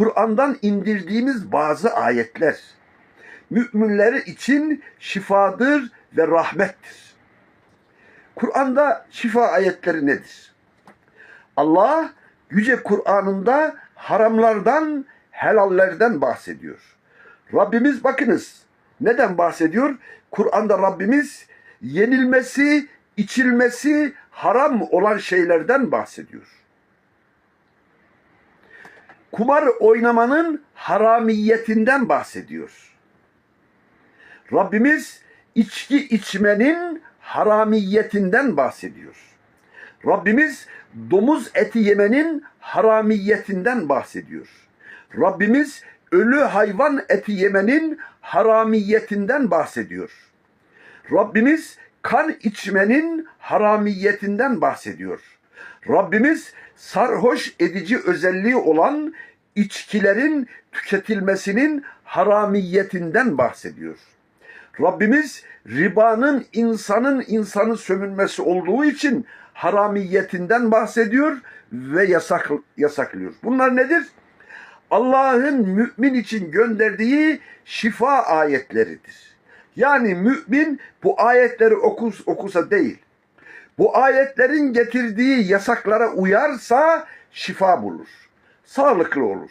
Kur'an'dan indirdiğimiz bazı ayetler müminler için şifadır ve rahmettir. Kur'an'da şifa ayetleri nedir? Allah yüce Kur'an'ında haramlardan, helallerden bahsediyor. Rabbimiz bakınız neden bahsediyor? Kur'an'da Rabbimiz yenilmesi, içilmesi haram olan şeylerden bahsediyor. Kumar oynamanın haramiyetinden bahsediyor. Rabbimiz içki içmenin haramiyetinden bahsediyor. Rabbimiz domuz eti yemenin haramiyetinden bahsediyor. Rabbimiz ölü hayvan eti yemenin haramiyetinden bahsediyor. Rabbimiz kan içmenin haramiyetinden bahsediyor. Rabbimiz sarhoş edici özelliği olan içkilerin tüketilmesinin haramiyetinden bahsediyor. Rabbimiz ribanın insanın insanı sömürmesi olduğu için haramiyetinden bahsediyor ve yasak, yasaklıyor. Bunlar nedir? Allah'ın mümin için gönderdiği şifa ayetleridir. Yani mümin bu ayetleri okus, okusa değil, bu ayetlerin getirdiği yasaklara uyarsa şifa bulur. Sağlıklı olur.